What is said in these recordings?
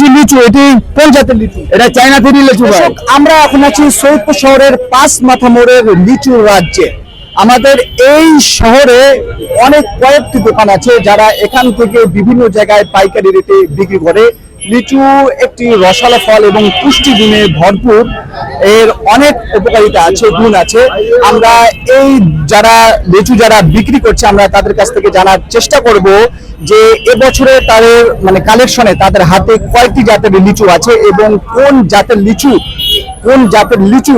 যে লিচু এটি কোন জাতের লিচু? এটা চায়না থেকে লিচু ভাই। আমরা এখন আছি সৈয়দপুর শহরের পাঁচ মাথা মোড়ের লিচু রাজ্যে। আমাদের এই শহরে অনেক কয়েকটি দোকান আছে যারা এখান থেকে বিভিন্ন জায়গায় পাইকারি রেটে বিক্রি করে। লিচু একটি রসালো ফল এবং পুষ্টি গুণে ভরপুর। এর অনেক উপকারিতা আছে গুণ আছে। আমরা এই যারা লিচু যারা বিক্রি করছে আমরা তাদের কাছ থেকে জানার চেষ্টা করব যে এবছরে তাদের মানে কালেকশনে তাদের হাতে কয়েকটি জাতের লিচু আছে এবং কোন জাতের লিচু, কোন জাতের লিচু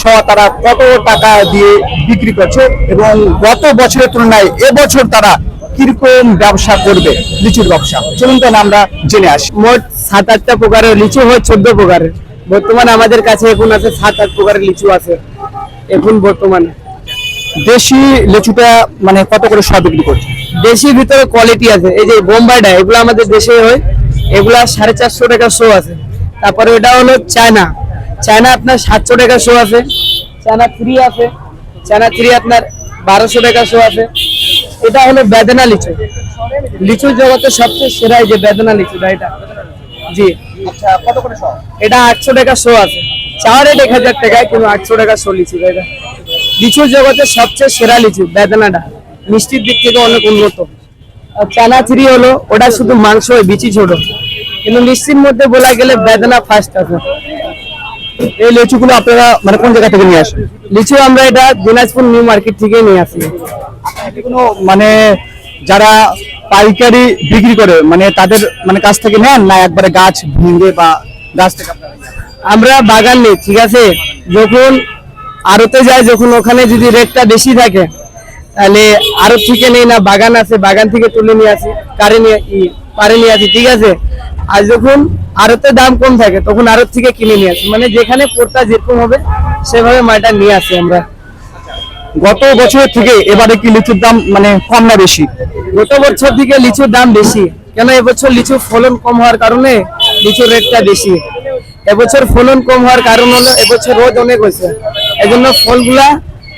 সহ তারা কত টাকা দিয়ে বিক্রি করছে এবং গত বছরের তুলনায় এবছর তারা কীরকম ব্যবসা করবে, লিচুর ব্যবসা? চলুন তাহলে আমরা জেনে আসি। মোট সাত আটটা প্রকারের লিচু হয়, চোদ্দ প্রকারের। বর্তমানে আমাদের কাছে এখন আছে সাত আট প্রকারের লিচু আছে, এখন বর্তমানে। দেশি লিচুটা মানে কত করে সব বিক্রি করছে? দেশি ভিতরে কোয়ালিটি আছে। এই যে বোম্বাইটা এগুলো আমাদের দেশে হয় এগুলা সাড়ে চারশো টাকা শো আছে। তারপরে ওটা হলো চায়না। চায়না আপনার সাতশো টাকা শো আছে। চায়না থ্রি আছে। চায়না থ্রি আপনার বারোশো টাকা শো আছে। এটা হলো বেদনা লিচু। লিচুর জগতে সবচেয়ে সেরা যে বেদনা লিচুটা এটা। জি। আচ্ছা কত করে সব এটা আটশো টাকা শো আছে। চাওয়া রেট এক হাজার টাকায় কিন্তু আটশো টাকা শো লিচু এটা। লিচুর জগতে সবচেয়ে সেরা লিচু বেদনাটা। মিষ্টির দিক থেকে অনেক উন্নত। চানা থ্রি হলো ওটা শুধু মাংস হয় বিচি ছোট। কিন্তু মিষ্টির মধ্যে বলা গেলে বেদনা ফার্স্ট আছে। এই লিচুগুলো আপনারা মানে কোন জায়গা থেকে নিয়ে আসেন? লিচু আমরা এটা দিনাজপুর নিউ মার্কেট থেকে নিয়ে আসি। কোনো মানে যারা পাইকারি বিক্রি করে মানে তাদের মানে কাছ থেকে নেন না একবারে গাছ ভেঙে বা গাছ থেকে আমরা বাগান নেই ঠিক আছে? যখন আড়তে যায় যখন ওখানে যদি রেটটা বেশি থাকে তাহলে আড়ত থেকে নেই না বাগান আছে বাগান থেকে তুলে নিয়ে আসি কারে নিয়ে পারে নিয়ে আসি ঠিক আছে? আর যখন আড়তে দাম কম থাকে তখন আড়ত থেকে কিনে নিয়ে আসি। মানে যেখানে পোরটা যেরকম হবে সেভাবে মালটা নিয়ে আসি আমরা। গত বছর থেকে এবারে কি লিচুর দাম মানে কম না বেশি? গত বছর থেকে লিচুর দাম বেশি। কেন এবছর লিচু ফলন কম হওয়ার কারণে লিচুর রেটটা বেশি? এবছর ফলন কম হওয়ার কারণ হলো এবছর রোদ অনেক হয়েছে। এই জন্য ফলগুলা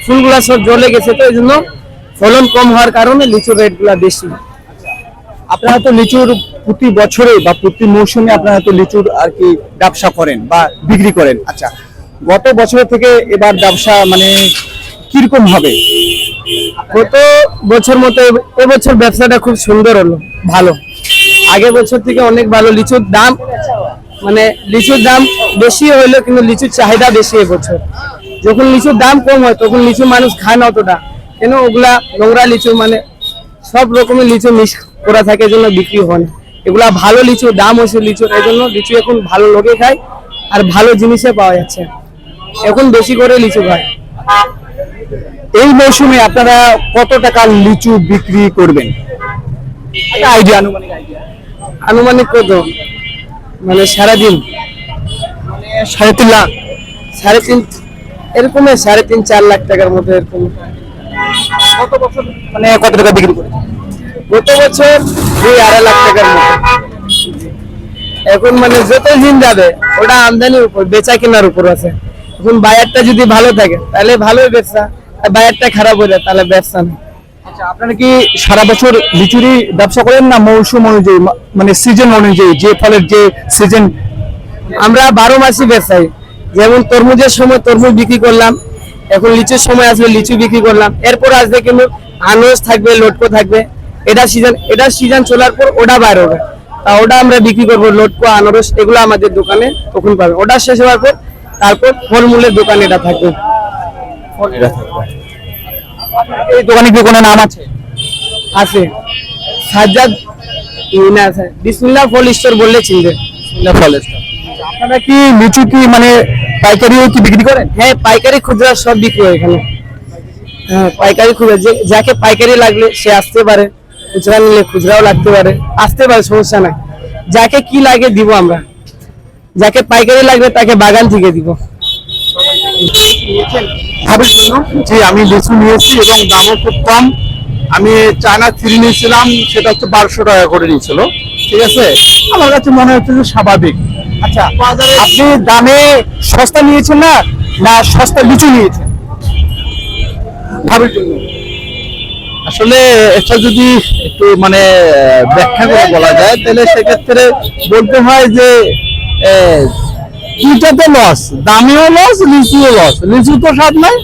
ফুলগুলা সব জলে গেছে তো এই জন্য ফলন কম হওয়ার কারণে লিচুর রেটগুলা বেশি। আপনারা তো লিচুর প্রতি বছরে বা প্রতি মৌসুমে আপনারা তো লিচুর আর কি ব্যবসা করেন বা বিক্রি করেন। আচ্ছা। গত বছর থেকে এবার ব্যবসা মানে কীরকম হবে? গত বছর মতো এবছর ব্যবসাটা খুব সুন্দর হলো ভালো। আগের বছর থেকে অনেক ভালো লিচুর দাম মানে লিচুর দাম বেশি হইল কিন্তু লিচুর চাহিদা বেশি এবছর। যখন লিচুর দাম কম হয় তখন লিচু মানুষ খায় না অতটা। কেন? ওগুলা নোংরা লিচু মানে সব রকমের লিচু মিক্স করা থাকে এই জন্য বিক্রি হয় না। এগুলা ভালো লিচু দাম হয়েছে লিচুর এই জন্য লিচু এখন ভালো লোকে খায় আর ভালো জিনিসে পাওয়া যাচ্ছে। এখন বেশি করে লিচু খায়। এই মৌসুমে আপনারা কত টাকা লিচু বিক্রি করবেন? আইডিয়া আনুমানিক আইডিয়া আনুমানিক কত? মানে সারাদিন? সাড়ে তিন লাখ। সাড়ে তিন এরকম সাড়ে তিন চার লাখ টাকার মতো এরকম। কত বছর? মানে কত টাকা বিক্রি করে? গত বছর দুই আড়াই লাখ টাকার মতো। এখন মানে যত দিন যাবে ওটা আমদানির উপর বেচা কেনার উপর আছে। এখন বায়ারটা যদি ভালো থাকে তাহলে ভালোই ব্যবসা আর বায়ারটা খারাপ হয়ে যায় তাহলে ব্যবসা নেই আচ্ছা আপনারা কি সারা বছর লিচুরি ব্যবসা করেন না মৌসুম অনুযায়ী মানে সিজন অনুযায়ী যে ফলের যে সিজন আমরা বারো মাসই ব্যবসায়ী যেমন তরমুজের সময় তরমুজ বিক্রি করলাম এখন লিচুর সময় আসলে লিচু বিক্রি করলাম। এরপর আসবে কিন্তু আনারস থাকবে লটকো থাকবে। এটা সিজন এটা সিজন চলার পর ওটা বাইর হবে। তা ওটা আমরা বিক্রি করব লটকো আনারস এগুলো আমাদের দোকানে তখন পাবে। ওটা শেষ হওয়ার পর তারপর ফলমূলের দোকান এটা থাকবে। এই দোকানে কি কোনো নাম আছে? আছে। সাজ্জাদ আছে। বিসমিল্লাহ ফল স্টোর বললে চিনবে। না ফলের আপনারা কি লিচু কি মানে পাইকারিও কি বিক্রি করেন? হ্যাঁ পাইকারি খুচরা সব বিক্রি হয় এখানে। হ্যাঁ পাইকারি খুচরা যাকে পাইকারি লাগলে সে আসতে পারে। খুচরা নিলে খুচরাও লাগতে পারে। আসতে পারে সমস্যা নাই। যাকে কি লাগে দিব আমরা। যাকে পাইকারি লাগবে তাকে বাগান থেকে দিব। জি আমি লিচু নিয়েছি এবং দামও খুব কম। আমি চায়না থ্রি নিয়েছিলাম সেটা হচ্ছে বারোশো টাকা করে নিয়েছিল। ঠিক আছে? আমার কাছে মনে হচ্ছে যে স্বাভাবিক। আচ্ছা আপনি দামে সস্তা নিয়েছেন না? না সস্তা লিচু নিয়েছেন? ভাবির জন্য। আসলে এটা যদি একটু মানে ব্যাখ্যা করে বলা যায় তাহলে সেক্ষেত্রে বলতে হয় যে দুইটাতে লস দামিও লস লিচুও লস লিচু তো স্বাদ নাই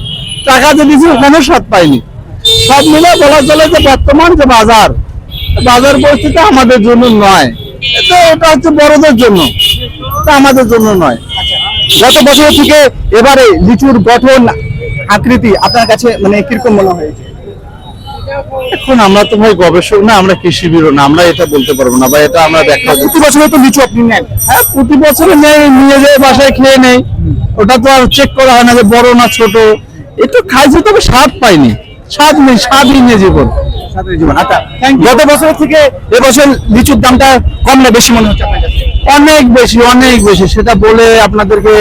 টাকা যে লিচু ওখানে স্বাদ পাইনি? সব মিলে বলা চলে যে বর্তমান যে বাজার বাজার পরিস্থিতি আমাদের জন্য নয়। এটা এটা হচ্ছে বড়দের জন্য। আমাদের জন্য নয়। গত বছর থেকে এবারে লিচুর গঠন আকৃতি আপনার কাছে মানে কীরকম মনে হয়েছে এখন আমরা তো ভাই গবেষক না আমরা কৃষিবিরও না আমরা এটা বলতে পারব না বা এটা আমরা ব্যাখ্যা প্রতি বছরে তো লিচু আপনি নেন। হ্যাঁ প্রতি বছরে নেই নিয়ে যেয়ে বাসায় খেয়ে নেই। ওটা তো আর চেক করা হয় না যে বড় না ছোট। একটু খাইছে তবে স্বাদ পাইনি। স্বাদ নেই স্বাদই নেই জীবন। জীবন আচ্ছা গত বছর থেকে এবছর লিচুর দামটা কম না বেশি মনে হচ্ছে অনেক বেশি অনেক বেশি। সেটা বলে আপনাদেরকে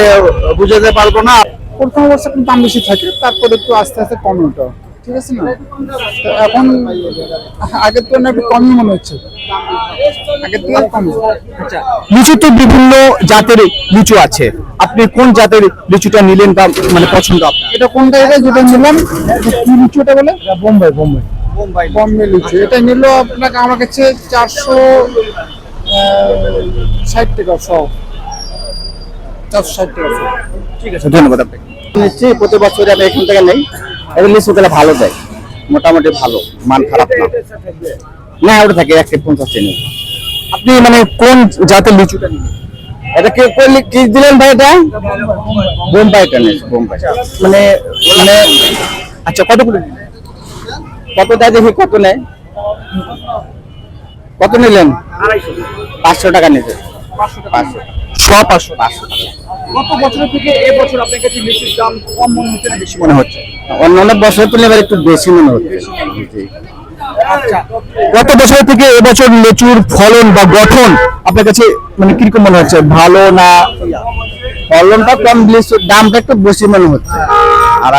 বুঝাতে পারব না। প্রথম অবস্থা একটু দাম বেশি থাকে তারপরে একটু আস্তে আস্তে কমে ওঠে। ঠিক আছে না? এখন আগের তুলনায় একটু কমই মনে হচ্ছে। আগের কম লিচু তো বিভিন্ন জাতের লিচু আছে। আপনি কোন জাতের লিচুটা নিলেন বা মানে পছন্দ আপনার? এটা কোনটা এটা যেটা নিলাম? কি লিচু এটা বলে? বোম্বাই বোম্বাই। বোম্বাই লিচু। এটা নিল আপনাকে আমার কাছে চারশো ষাট টাকা সব। চারশো ষাট টাকা সব। ঠিক আছে ধন্যবাদ আপনাকে। নিশ্চয়ই প্রতি বছর আমি এখান থেকে নেই। এবং লিচু গুলো ভালো দেয় মোটামুটি ভালো মান খারাপ না। না ওটা থাকে একশো পঞ্চাশ টাকা আপনি মানে কোন জাতের লিচুটা নিলেন? এটা কে কোন লি- কি দিলেন ভাই এটা? বোম্বাইটা নেই বোম্বাই। মানে মানে আচ্ছা কত করে? কত দেয় দেখি কত নেয়? কত নিলেন? পাঁচশো টাকা নিতে। পাঁচশো ছ পাঁচশো। পাঁচশো টাকা। গত বছরের থেকে এবছর আপনার কাছে লিচুর দাম কম মনে হচ্ছে না বেশি মনে হচ্ছে? অন্যান্য বছর তুলনায় এবার একটু বেশি মনে হচ্ছে। গত বছর থেকে এবছর লিচুর ফলন বা গঠন আপনার কাছে মানে কীরকম মনে হচ্ছে? ভালো না? ফলনটা কম লিচুর দামটা একটু বেশি মনে হচ্ছে। আর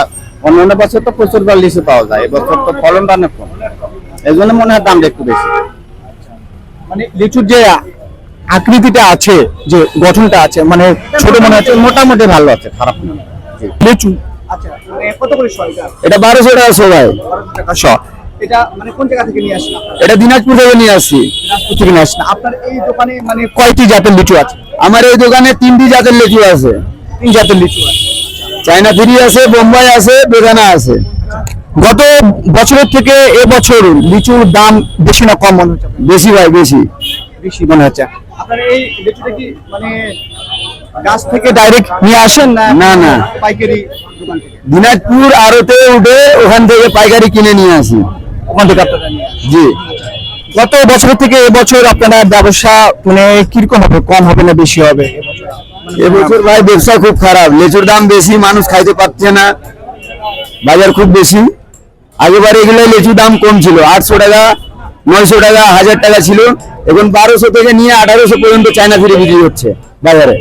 অন্যান্য বছর তো প্রচুর বার লিচু পাওয়া যায় এবছর তো ফলনটা অনেক কম। এই জন্য মনে হয় দামটা একটু বেশি। মানে লিচুর যে আকৃতিটা আছে যে গঠনটা আছে মানে ছোট মনে হচ্ছে মোটামুটি ভালো আছে খারাপ না। লিচু। আচ্ছা কত করে এটা? বারোশো টাকা সবাই এটা মানে কোন জায়গা থেকে নিয়ে আসেন এটা দিনাজপুর থেকে নিয়ে আসছি। দিনাজপুর থেকে নিয়ে আসেন আপনার এই দোকানে মানে কয়টি জাতের লিচু আছে? আমার এই দোকানে তিনটি জাতের লিচু আছে। তিন জাতের লিচু আছে। চায়না থ্রি আছে বোম্বাই আছে বেদানা আছে। গত বছরের থেকে এবছর লিচুর দাম বেশি না কম মনে হচ্ছে? বেশি ভাই বেশি। বেশি মনে হচ্ছে। আপনার এই লিচুটা কি মানে গাছ থেকে ডাইরেক্ট নিয়ে আসেন না না না। পাইকারি দোকান থেকে? দিনাজপুর উঠে ওখান থেকে পাইকারি কিনে নিয়ে আসি। ওখান থেকে আপনারা জি। গত বছর থেকে এবছর আপনারা ব্যবসা মানে কীরকম হবে? কম হবে না বেশি হবে? এবছর ভাই ব্যবসা খুব খারাপ। লেচুর দাম বেশি, মানুষ খাইতে পারছে না। বাজার খুব বেশি। আগেবার এগুলো লেচুর দাম কম ছিল। আটশো টাকা, নয়শো টাকা, হাজার টাকা ছিল। এখন বারোশো থেকে নিয়ে আঠারোশো পর্যন্ত চায়না ফিরে বিক্রি হচ্ছে বাজারে।